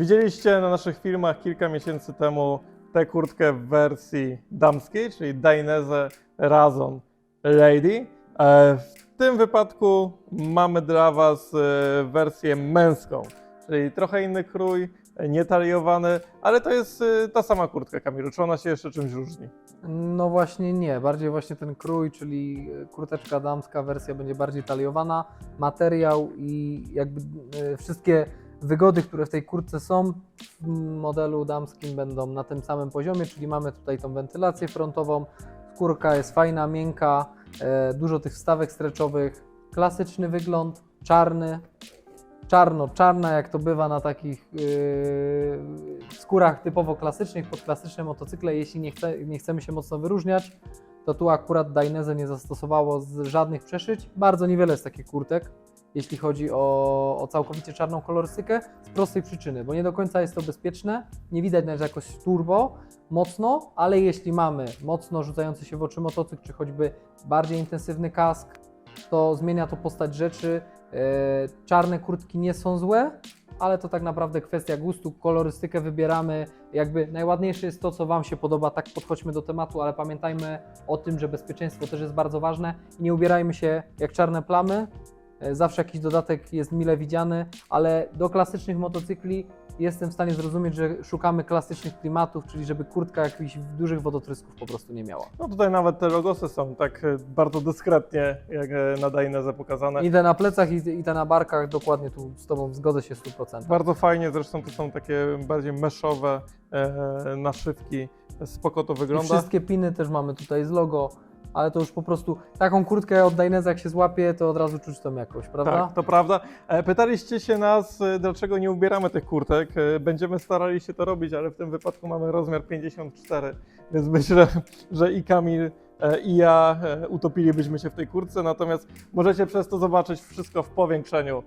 Widzieliście na naszych filmach kilka miesięcy temu tę kurtkę w wersji damskiej, czyli Dainese Razon Lady. E, W tym wypadku mamy dla Was e, wersję męską, czyli trochę inny krój, nietaliowany, ale to jest e, ta sama kurtka, Kamilu. Czy ona się jeszcze czymś różni? No właśnie nie, bardziej właśnie ten krój, czyli kurteczka damska wersja będzie bardziej taliowana, materiał i jakby wszystkie wygody, które w tej kurtce są w modelu damskim będą na tym samym poziomie, czyli mamy tutaj tą wentylację frontową, skórka jest fajna, miękka, e, dużo tych wstawek streczowych, klasyczny wygląd, czarny, czarno-czarna, jak to bywa na takich yy, skórach typowo klasycznych, pod klasyczne motocykle. Jeśli nie, chce, nie chcemy się mocno wyróżniać, to tu akurat Dainese nie zastosowało żadnych przeszyć. Bardzo niewiele jest takich kurtek, jeśli chodzi o, o całkowicie czarną kolorystykę, z prostej przyczyny, bo nie do końca jest to bezpieczne, nie widać nawet jakoś turbo mocno, ale jeśli mamy mocno rzucający się w oczy motocykl, czy choćby bardziej intensywny kask, to zmienia to postać rzeczy. E, Czarne kurtki nie są złe, ale to tak naprawdę kwestia gustu, kolorystykę wybieramy. Jakby najładniejsze jest to, co Wam się podoba, tak podchodźmy do tematu, ale pamiętajmy o tym, że bezpieczeństwo też jest bardzo ważne i nie ubierajmy się jak czarne plamy. E, Zawsze jakiś dodatek jest mile widziany, ale do klasycznych motocykli jestem w stanie zrozumieć, że szukamy klasycznych klimatów, czyli żeby kurtka jakichś dużych wodotrysków po prostu nie miała. No tutaj nawet te logosy są tak e, bardzo dyskretnie, jak e, na Dainese pokazane. I te na plecach, i, i te na barkach, dokładnie tu z Tobą zgodzę się w 100%. Bardzo fajnie, zresztą to są takie bardziej meszowe e, naszywki. Spoko to I wygląda. wszystkie piny też mamy tutaj z logo, ale to już po prostu taką kurtkę od Dainese jak się złapie, to od razu czuć tą jakość, prawda? Tak, to prawda. E, Pytaliście się nas, e, dlaczego nie ubieramy tych kurtek. E, Będziemy starali się to robić, ale w tym wypadku mamy rozmiar 54, więc myślę, że i Kamil, i ja utopilibyśmy się w tej kurtce, natomiast możecie przez to zobaczyć wszystko w powiększeniu,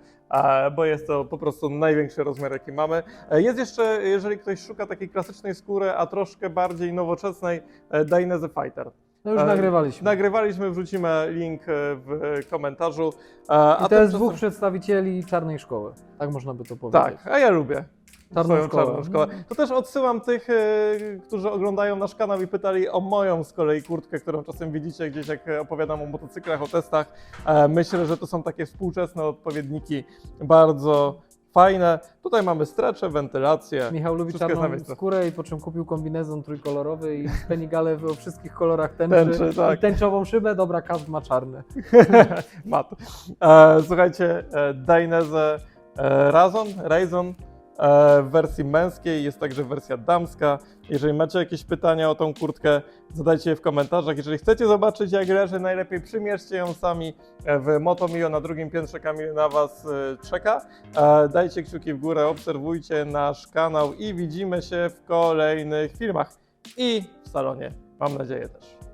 bo jest to po prostu największy rozmiar, jaki mamy. Jest jeszcze, jeżeli ktoś szuka takiej klasycznej skóry, a troszkę bardziej nowoczesnej, Dainese Fighter. No już E, nagrywaliśmy. Nagrywaliśmy, wrzucimy link e, w komentarzu. E, I to jest dwóch przedstawicieli czarnej szkoły, tak można by to powiedzieć. Tak, a ja lubię. Czarną swoją szkołę. czarną szkołę. To też odsyłam tych, którzy oglądają nasz kanał i pytali o moją z kolei kurtkę, którą czasem widzicie gdzieś, jak opowiadam o motocyklach, o testach. E, Myślę, że to są takie współczesne odpowiedniki, bardzo fajne. Tutaj mamy strecze, wentylację. Michał lubi czarną skórę i po czym kupił kombinezon trójkolorowy i Penigale o wszystkich kolorach tęczy, Tęczy, tak. i tęczową szybę, dobra, kask ma czarny. Mat. E, słuchajcie, e, Dainese e, Razon, Razon w wersji męskiej, jest także wersja damska. Jeżeli macie jakieś pytania o tą kurtkę, zadajcie je w komentarzach. Jeżeli chcecie zobaczyć jak leży, najlepiej przymierzcie ją sami e, w Motomio na drugim piętrze Kamil na Was e, czeka. E, dajcie kciuki w górę, obserwujcie nasz kanał i widzimy się w kolejnych filmach i w salonie, mam nadzieję też.